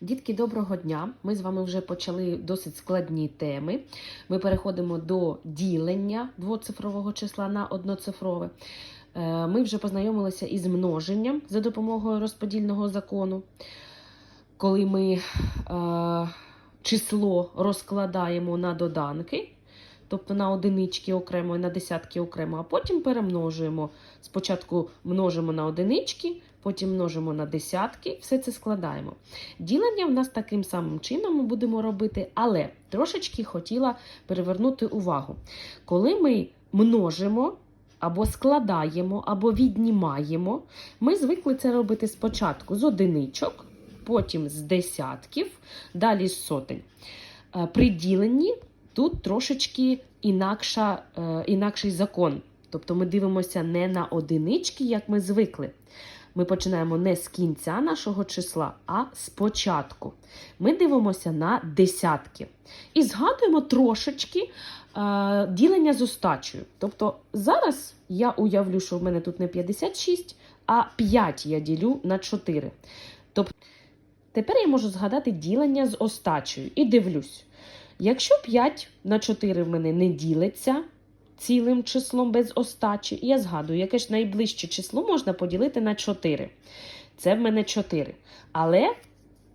Дітки, доброго дня! Ми з вами вже почали досить складні теми. Ми переходимо до ділення двоцифрового числа на одноцифрове. Е, Ми вже познайомилися із множенням за допомогою розподільного закону. Коли ми е, число розкладаємо на доданки, тобто на одинички окремо і на десятки окремо, а потім перемножуємо. Спочатку множимо на одинички, потім множимо на десятки, все це складаємо. Ділення в нас таким самим чином ми будемо робити, але трошечки хотіла перевернути увагу. Коли ми множимо або складаємо, або віднімаємо, ми звикли це робити спочатку з одиничок, потім з десятків, далі з сотень. Е, При діленні тут трошечки інакша, е, інакший закон. Тобто ми дивимося не на одинички, як ми звикли. Ми починаємо не з кінця нашого числа, а з початку. Ми дивимося на десятки. І згадуємо трошечки е, ділення з остачею. Тобто зараз я уявлю, що в мене тут не 56, а 5 я ділю на 4. Тобто тепер я можу згадати ділення з остачею і дивлюсь. Якщо 5 на 4 в мене не ділиться цілим числом без остачі, я згадую, яке ж найближче число можна поділити на 4. Це в мене 4. Але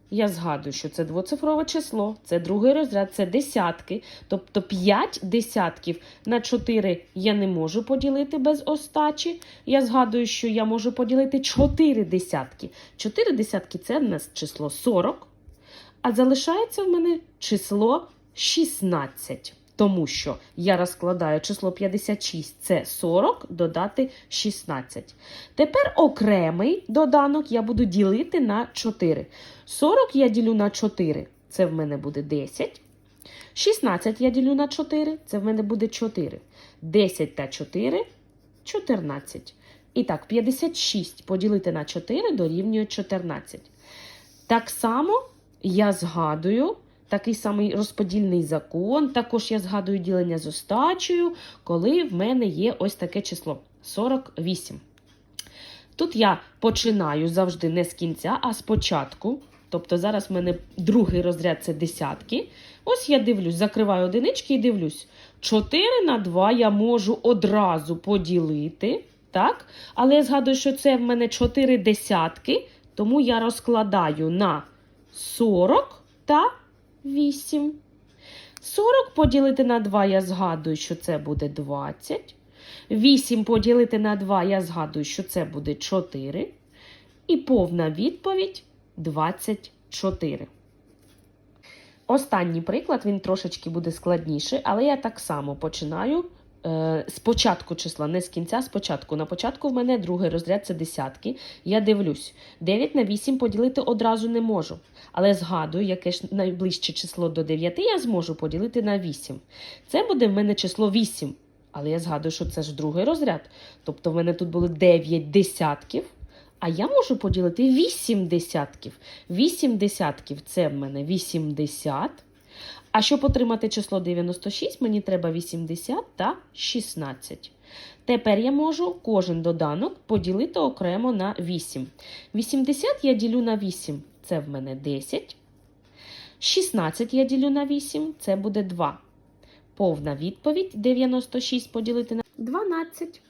я згадую, що це двоцифрове число, це другий розряд, це десятки. Тобто 5 десятків на 4 я не можу поділити без остачі. Я згадую, що я можу поділити 4 десятки. 4 десятки це в нас число 40. А залишається в мене число 16. Тому що я розкладаю число 56 це 40, додати 16. Тепер окремий доданок я буду ділити на 4. 40 я ділю на 4, це в мене буде 10. 16 я ділю на 4, це в мене буде 4. 10 та 4 14. І так, 56 поділити на 4 дорівнює 14. Так само я згадую такий самий розподільний закон. Також я згадую ділення з остачею, коли в мене є ось таке число 48. Тут я починаю завжди не з кінця, а з початку. Тобто зараз в мене другий розряд це десятки. Ось я дивлюсь, закриваю одинички і дивлюсь. 4 на 2 я можу одразу поділити. так? Але я згадую, що це в мене 4 десятки, тому я розкладаю на 40 та 8. 40 поділити на 2, я згадую, що це буде 20. 8 поділити на 2, я згадую, що це буде 4. І повна відповідь 24. Останній приклад, він трошечки буде складніший, але я так само починаю з початку числа, не з кінця, з початку. На початку в мене другий розряд це десятки. Я дивлюсь, 9 на 8 поділити одразу не можу. Але згадую, яке ж найближче число до 9 я зможу поділити на 8. Це буде в мене число 8. Але я згадую, що це ж другий розряд. Тобто в мене тут було 9 десятків. А я можу поділити 8 десятків. 8 десятків це в мене 80. А щоб отримати число 96, мені треба 80 та 16. Тепер я можу кожен доданок поділити окремо на 8. 80 я ділю на 8, це в мене 10. 16 я ділю на 8, це буде 2. Повна відповідь 96 поділити на 12.